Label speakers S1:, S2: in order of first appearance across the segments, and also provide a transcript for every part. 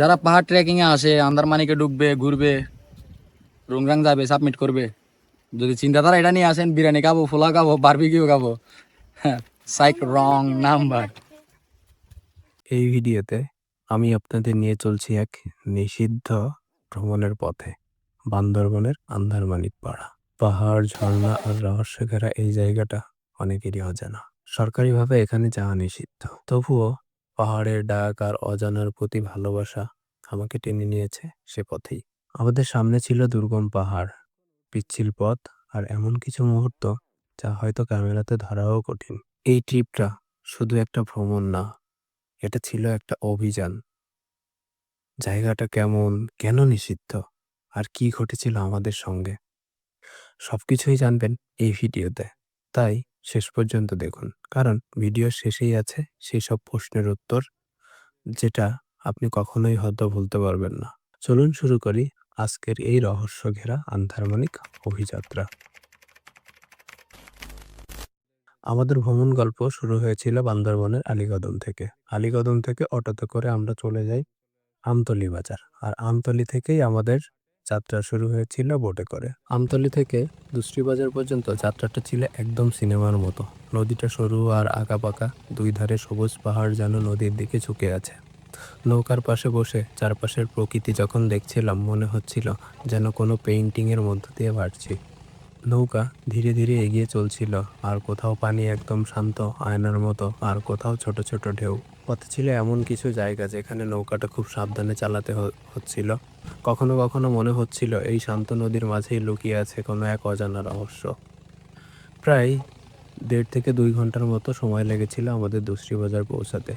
S1: যারা পাহাড় ট্রেকিং এ আসে, আন্দারমানিকে ঢুকবে, ঘুরবে রুংরাং যাবে সাবমিট করবে। যদি চিন্তাধারা এটা নিয়ে আসেন, বিরিয়ানি খাব ফোলা খাব বারবিকিউ খাব সাইক রং নাম্বার
S2: এই ভিডিওতে আমি আপনাদের নিয়ে চলছি এক নিষিদ্ধ ভ্রমণের পথে, বান্দরবনের আন্দারমানিক পাড়া। পাহাড়, ঝর্ণা আর রহস্য ঘেরা এই জায়গাটা অনেকেরই অজানা। সরকারিভাবে এখানে যাওয়া নিষিদ্ধ। তবুও পাহাড়ের ডাক আর অজানার প্রতি ভালোবাসা আমাকে টেনে নিয়েছে সে পথেই। আমাদের সামনে ছিল দুর্গম পাহাড়, পিচ্ছিল পথ আর এমন কিছু মুহূর্ত যা হয়তো ক্যামেরাতে ধরাও কঠিন। এই ট্রিপটা শুধু একটা ভ্রমণ না, এটা ছিল একটা অভিযান। জায়গাটা কেমন, কেন নিষিদ্ধ, আর কি ঘটেছিল আমাদের সঙ্গে? সবকিছুই জানবেন এই ভিডিওতে। তাই শেষ পর্যন্ত দেখুন। কারণ ভিডিওর শেষেই আছে সেই সব প্রশ্নের উত্তর, যেটা আপনি কখনোই হয়তো ভুলতে পারবেন না। চলুন শুরু করি আজকের এই রহস্য ঘেরা আন্ধারমানিক অভিযাত্রা। আমাদের ভ্রমণ গল্প শুরু হয়েছিল বান্দরবনের আলীকদম থেকে। আলীকদম থেকে অটোতে করে আমরা চলে যাই আমতলি বাজার। আর আমতলি থেকেই আমাদের যাত্রা শুরু হয়েছিল বোটে করে। আমতলি থেকে দুশ্রী বাজার পর্যন্ত যাত্রাটা ছিল একদম সিনেমার মতো। নদীটা সরু আর আঁকাপাকা, দুই ধারে সবুজ পাহাড় যেন নদীর দিকে ঝুঁকে আছে। নৌকার পাশে বসে চারপাশের প্রকৃতি যখন দেখছিলাম, মনে হচ্ছিল যেন কোনো পেইন্টিংয়ের মধ্য দিয়ে বাড়ছি। নৌকা ধীরে ধীরে এগিয়ে চলছিল, আর কোথাও পানি একদম শান্ত আয়নার মতো, আর কোথাও ছোট ছোট ঢেউ। পথে ছিল এমন কিছু জায়গা যেখানে নৌকাটা খুব সাবধানে চালাতে হচ্ছিল। কখনো কখনো মনে হচ্ছিল এই শান্ত নদীর মাঝেই লুকিয়ে আছে কোনো এক অজানা রহস্য। প্রায় দেড় থেকে দুই ঘণ্টার মতো সময় লেগেছিল আমাদের দুশ্রী বাজার পৌঁছাতে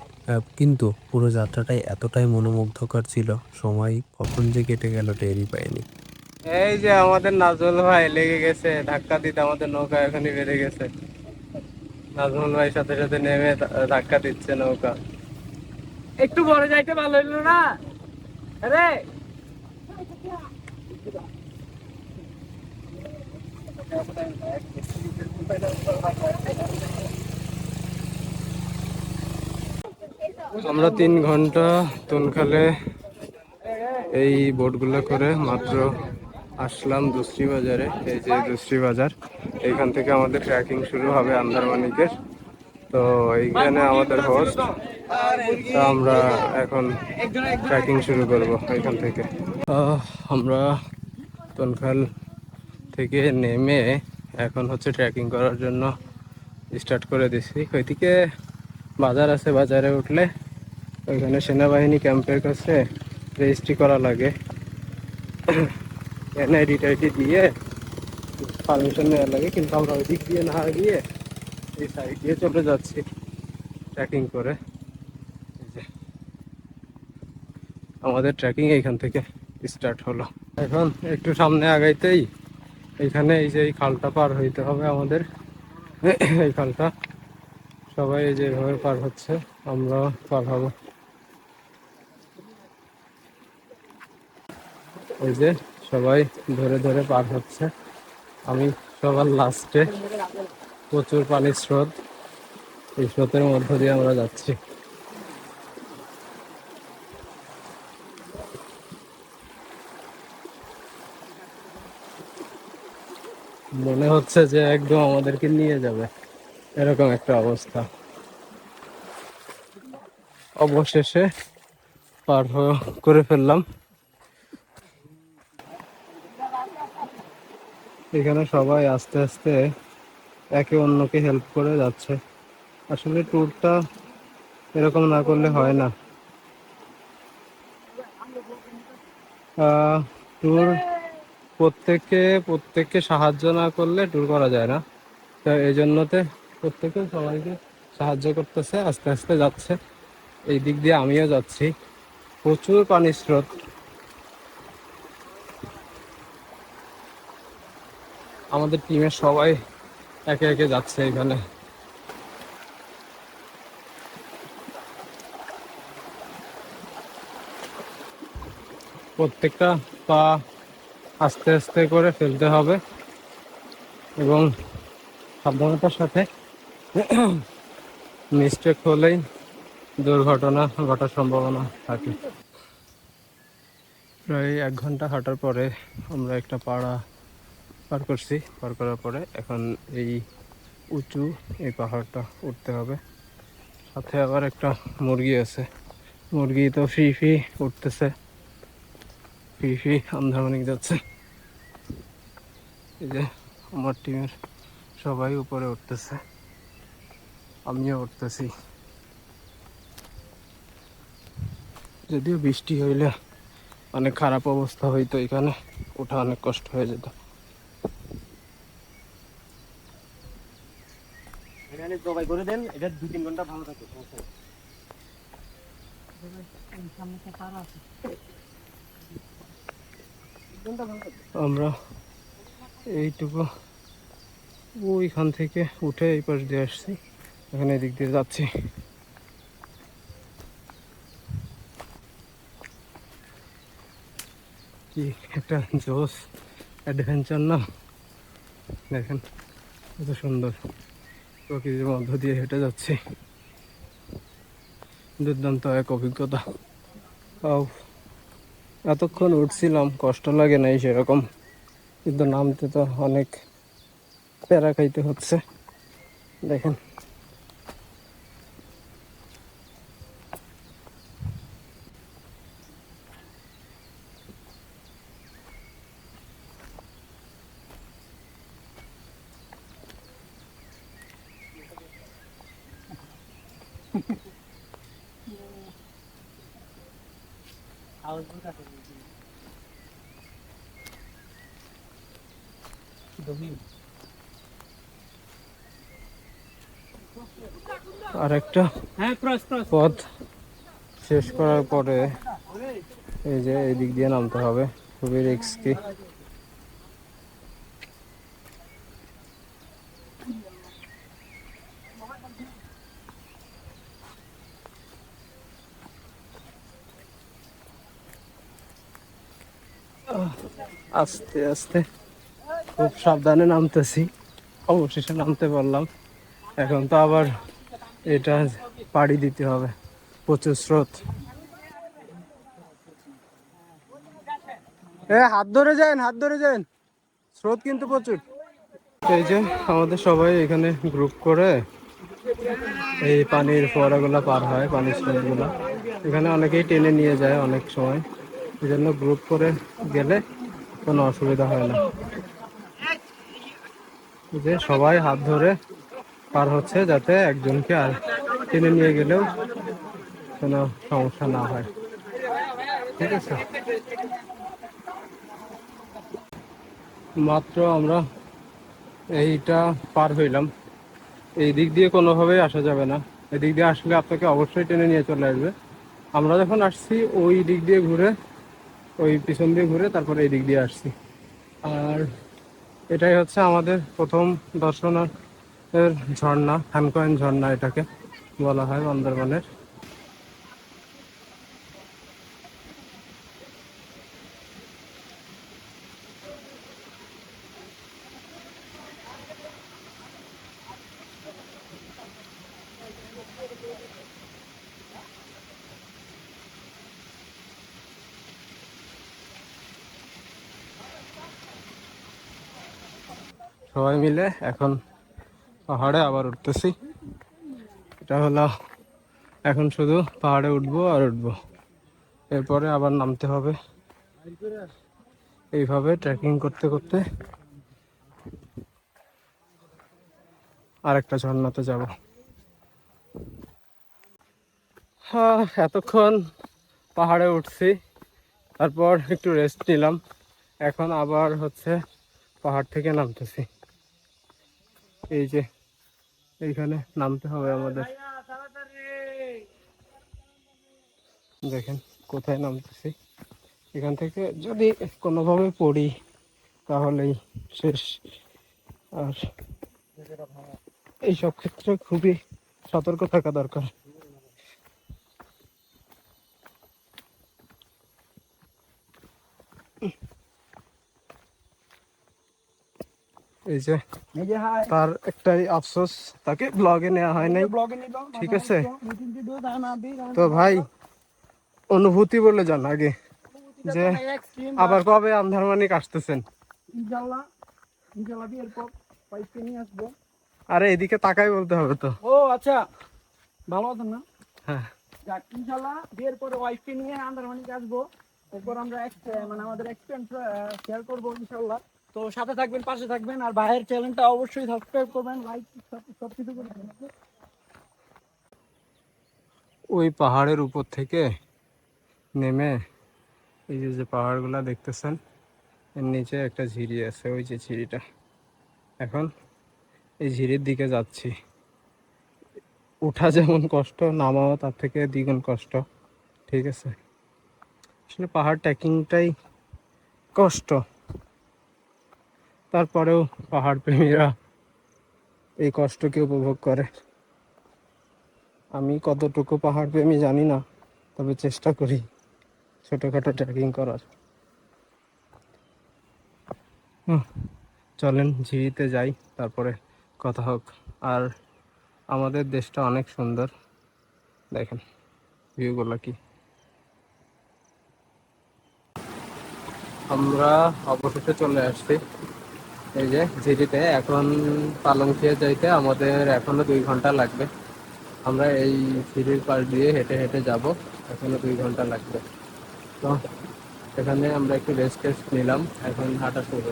S2: কিন্তু পুরো যাত্রাটাই এতটাই মনোমুগ্ধকর ছিল, সময় কখন যে কেটে গেল টেরই পাইনি।
S3: এই যে আমাদের নাজমুল ভাই লেগে গেছে, ধাক্কা দিতে আমাদের নৌকা এখনই বেড়ে গেছে। নাজমুল ভাই সাথে সাথে নেমে ধাক্কা দিচ্ছে নৌকা। একটু বড় যাইতে ভালো হইল না? আমরা তিন ঘণ্টা তুনখালে এই বোটগুলো করে মাত্র আসলাম দুশ্রী বাজারে এই যে দুশ্রী বাজার এইখান থেকে আমাদের ট্রেকিং শুরু হবে আন্দারমানিকের। তো এইখানে আমাদের হোস্ট তো আমরা এখন ট্রেকিং শুরু করব এখান থেকে। আমরা তনখাল থেকে নেমে এখন হচ্ছে ট্রেকিং করার জন্য স্টার্ট করে দিছি। ওইদিকে বাজার আছে, বাজারে উঠলে ওইখানে সেনাবাহিনী ক্যাম্পের কাছে রেজিস্ট্রি করা লাগে। এনআইডি টাইডি দিয়ে পারমিশন নেওয়া লাগে, কিন্তু আমরা ওই দিক দিয়ে না গিয়ে এই সাইড দিয়ে চলে যাচ্ছি ট্রেকিং করে এই যে আমাদের ট্রেকিং এইখান থেকে স্টার্ট হলো। এখন একটু সামনে আগাইতেই এইখানে এই যে এই খালটা পার হইতে হবে আমাদের। এই খালটা সবাই এই যে এভাবে পার হচ্ছে, আমরা পার হব। এই যে সবাই ধরে ধরে পার হচ্ছে। আমি সবার লাস্টে প্রচুর পানির স্রোত, এই স্রোতের মধ্য দিয়ে আমরা যাচ্ছি। মনে হচ্ছে যে একদম আমাদেরকে নিয়ে যাবে। এরকম একটা অবস্থা। অবশেষে পার করে ফেললাম। এখানে সবাই আস্তে আস্তে একে অন্যকে হেল্প করে যাচ্ছে। আসলে ট্যুরটা এরকম না করলে হয় না। ট্যুর প্রত্যেককে প্রত্যেককে সাহায্য না করলে ট্যুর করা যায় না। তো এই জন্যতে প্রত্যেকে সবাইকে সাহায্য করতেছে, আস্তে আস্তে যাচ্ছে। এই দিক দিয়ে আমিও যাচ্ছি। প্রচুর পানির স্রোত। আমাদের টিমের সবাই একে একে যাচ্ছে এখানে। প্রত্যেকটা পা আস্তে আস্তে করে ফেলতে হবে এবং সাবধানতার সাথে মিস্টেক হলেই দুর্ঘটনা ঘটার সম্ভাবনা থাকে। প্রায় এক ঘণ্টা হাঁটার পরে আমরা একটা পাড়া পার করছি। পার করার পরে এখন এই উঁচু এই পাহাড়টা উঠতে হবে। সাথে আবার একটা মুরগি আছে। মুরগি তো ফি ফি উঠতেছে। ফি ফি আন্ধারমানিক যাচ্ছে। এই যে আমার টিমের সবাই উপরে উঠতেছে। আমিও উঠতেছি। যদিও বৃষ্টি হইলে অনেক খারাপ অবস্থা হইতো এখানে ওঠা অনেক কষ্ট হয়ে যেত।
S4: এখানে জবাই করে দেন এটা দু তিন ঘণ্টা ভালো থাকে
S3: আমরা এইটুকু। ওইখান থেকে উঠে এই পাশ দিয়ে আসছি। এখানে এদিক দিয়ে যাচ্ছি। কি একটা জোস অ্যাডভেঞ্চার না? দেখেন কত সুন্দর। প্রকৃতির মধ্য দিয়ে হেঁটে যাচ্ছি। দুর্দান্ত এক অভিজ্ঞতা। এতক্ষণ উঠছিলাম, কষ্ট লাগে নাই সেরকম। কিন্তু নামতে তো অনেক প্যারা খাইতে হচ্ছে। দেখেন। আর একটা পথ শেষ করার পরে এই যে এই দিক দিয়ে নামতে হবে। খুবই রিস্কি আস্তে আস্তে। খুব সাবধানে নামতেছি। অবশেষে নামতে পারলাম। এখন তো আবার এটা পাড়ি দিতে হবে। প্রচুর স্রোত। হাত ধরে যান, হাত ধরে যান। স্রোত কিন্তু প্রচুর। এই যে আমাদের সবাই এখানে গ্রুপ করে এই পানির ফোয়ারাগুলো পার হয় পানির স্রোতগুলো। এখানে অনেকেই টেনে নিয়ে যায় অনেক সময়। এই জন্য গ্রুপ করে গেলে কোনো অসুবিধা হয় না। যে সবাই হাত ধরে পার হচ্ছে যাতে একজনকে আর টেনে নিয়ে গেলেও কোনো সমস্যা না হয়। ঠিক আছে? মাত্র আমরা এইটা পার হইলাম। এই দিক দিয়ে কোনোভাবেই আসা যাবে না। এই দিক দিয়ে আসলে আপনাকে অবশ্যই টেনে নিয়ে চলে আসবে। আমরা যখন আসছি, ওই দিক দিয়ে ঘুরে, ওই পিছন দিয়ে ঘুরে তারপরে এই দিক দিয়ে আসছি। আর এটাই হচ্ছে আমাদের প্রথম দর্শনার ঝর্ণা হ্যানকয়েন ঝর্ণা এটাকে বলা হয় বান্দরবানের সবাই মিলে এখন পাহাড়ে আবার উঠতেছি। এটা হলো এখন শুধু পাহাড়ে উঠবো আর উঠবো। এরপরে আবার নামতে হবে। এইভাবে ট্রেকিং করতে করতে আরেকটা ঝর্ণাতে যাব। হ্যাঁ এতক্ষণ পাহাড়ে উঠছি, তারপর একটু রেস্ট নিলাম। এখন আবার হচ্ছে পাহাড় থেকে নামতেছি। এই যে এইখানে নামতে হবে আমাদের। দেখেন কোথায় নামতেছি। এখান থেকে যদি কোনোভাবে পড়ি, তাহলেই শেষ। আর এইসব ক্ষেত্রে খুবই সতর্ক থাকা দরকার। এই যে তার একটাই আফসোস তাকে ব্লগে নেওয়া হয় নাই। ঠিক আছে? তো ভাই অনুভূতি বলে যান আগে। যে আবার কবে আন্ধারমানিক আসতেছেন? আরে এদিকে তাকাই বলতে হবে তো।
S1: ও আচ্ছা। ভালো আছেন না?
S3: হ্যাঁ।
S1: ইনশাল্লাহ বিয়ের পরে ওয়াইফকে নিয়ে আন্দারমানিক আসব। এরপর আমরা মানে আমাদের এক্সপিরিয়েন্স শেয়ার করব ইনশাল্লাহ তো সাথে থাকবেন, পাশে থাকবেন, আর ভাইয়ের চ্যানেলটা অবশ্যই সাবস্ক্রাইব করবেন লাইক সব কিছু করবেন
S3: ওই পাহাড়ের উপর থেকে নেমে এই যে যে পাহাড়গুলো দেখতেছেন, এর নিচে একটা ঝিরি আছে, ওই যে ঝিরিটা। এখন এই ঝিরির দিকে যাচ্ছি। উঠা যেমন কষ্ট, নামাও তার থেকে দ্বিগুণ কষ্ট, ঠিক আছে? আসলে পাহাড় ট্রেকিংটাই কষ্ট। তারপরেও পাহাড় প্রেমীরা এই কষ্টকে উপভোগ করে। আমি কতটুকু পাহাড় প্রেমী জানি না, তবে চেষ্টা করি ছোটোখাটো ট্রেকিং করার। চলেন ঝিরিতে যাই, তারপরে কথা হোক। আর আমাদের দেশটা অনেক সুন্দর। দেখেন ভিউগুলো কি। আমরা অবশেষে চলে আসছি। এই যে ঝিরিতে এখন পালংখিয়া যাইতে আমাদের এখনও দুই ঘণ্টা লাগবে। আমরা এই সিঁড়ির পাশ দিয়ে হেঁটে হেঁটে যাব, এখনও দুই ঘণ্টা লাগবে। তো এখানে আমরা একটু রেস্ট টেস্ট নিলাম, এখন হাঁটা শুরু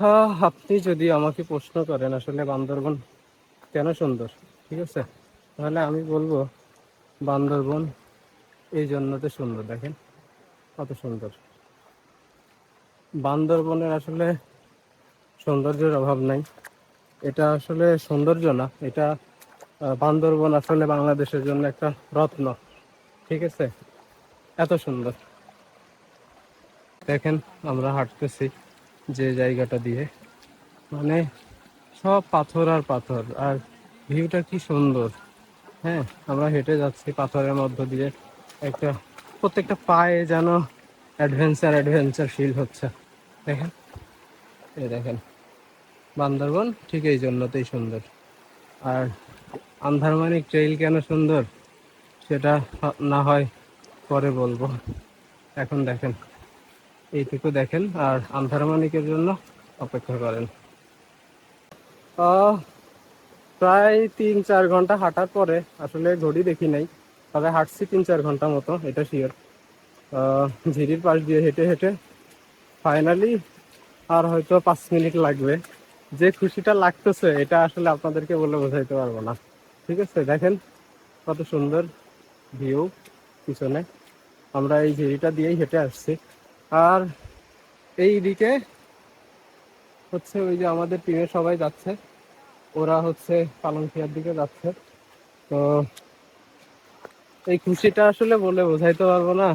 S3: হ্যাঁ আপনি যদি আমাকে প্রশ্ন করেন, আসলে বান্দরবন কেন সুন্দর? ঠিক আছে? তাহলে আমি বলব, বান্দরবন এই জন্যতে সুন্দর, দেখেন। কত সুন্দর। বান্দরবনের আসলে সৌন্দর্যের অভাব নাই। এটা আসলে সৌন্দর্য না, এটা বান্দরবন আসলে বাংলাদেশের জন্য একটা রত্ন। ঠিক আছে? এত সুন্দর। দেখেন, আমরা হাঁটতেছি যে জায়গাটা দিয়ে। মানে সব পাথর আর পাথর, আর ভিউটা কি সুন্দর। হ্যাঁ আমরা হেঁটে যাচ্ছি পাথরের মধ্য দিয়ে। একটা, প্রত্যেকটা পায়ে যেন অ্যাডভেঞ্চার অ্যাডভেঞ্চার ফিল হচ্ছে। দেখেন। এই দেখেন, বান্দরবন ঠিক এই জন্যতেই সুন্দর। আর আন্ধারমানিক ট্রেইল কেন সুন্দর, সেটা না হয় পরে বলব। এখন দেখেন, এইটুকু দেখেন আর আন্ধারমানিকের জন্য অপেক্ষা করেন। প্রায় তিন চার ঘণ্টা হাঁটার পরে, আসলে ঘড়ি দেখি নাই, তবে হাঁটছি তিন চার ঘণ্টা মতো, এটা শিওর ঝিরির পাশ দিয়ে হেঁটে হেঁটে ফাইনালি আর হয়তো পাঁচ মিনিট লাগবে। যে খুশিটা লাগতেছে, এটা আসলে আপনাদেরকে বলে বোঝাইতে পারব না। ঠিক আছে, দেখেন কত সুন্দর ভিউ পিছনে। আমরা এই ঝিরিটা দিয়েই হেঁটে আসছি। আর এই দিকে হচ্ছে ওই যে আমাদের টিমের সবাই যাচ্ছে। ওরা হচ্ছে পালংখিয়ার দিকে যাচ্ছে। তো এই খুশিটা আসলে বলে বোঝাইতে পারব না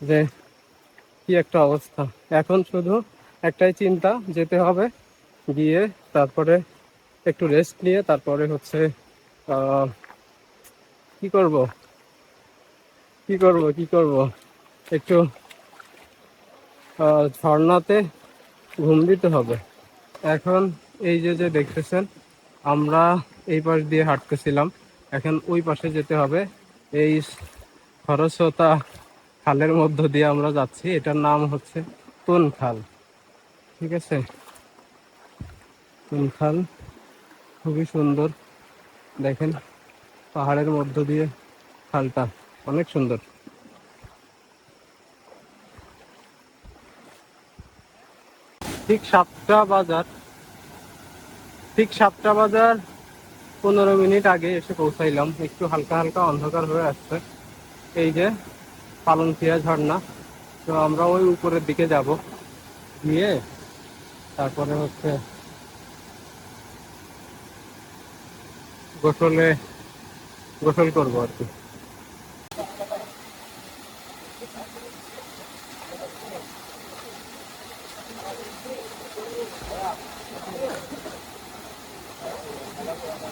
S3: যে কি একটা অবস্থা? এখন শুধু একটাই চিন্তা, যেতে হবে, গিয়ে তারপরে একটু রেস্ট নিয়ে তারপরে হচ্ছে কি করব? কি করব কি করব? একটু ঝর্ণাতে ঘুম দিতে হবে। এখন এই যে যে দেখতেছেন, আমরা এই পাশ দিয়ে হাঁটতেছিলাম। এখন ওই পাশে যেতে হবে। এই খরস্রোতা খালের মধ্য দিয়ে আমরা যাচ্ছি। এটার নাম হচ্ছে তুন খাল ঠিক আছে? তুনখাল খুবই সুন্দর। দেখেন, পাহাড়ের মধ্য দিয়ে খালটা। অনেক সুন্দর। ঠিক সাতটা বাজার। ঠিক সাতটা বাজার পনেরো মিনিট আগে এসে পৌঁছাইলাম। একটু হালকা হালকা অন্ধকার হয়ে আসছে। এই যে পালনখিয়া ঝর্ণা তো আমরা ওই উপরের দিকে যাব। গিয়ে তারপরে হচ্ছে গোসলে গোসল করব আর কি।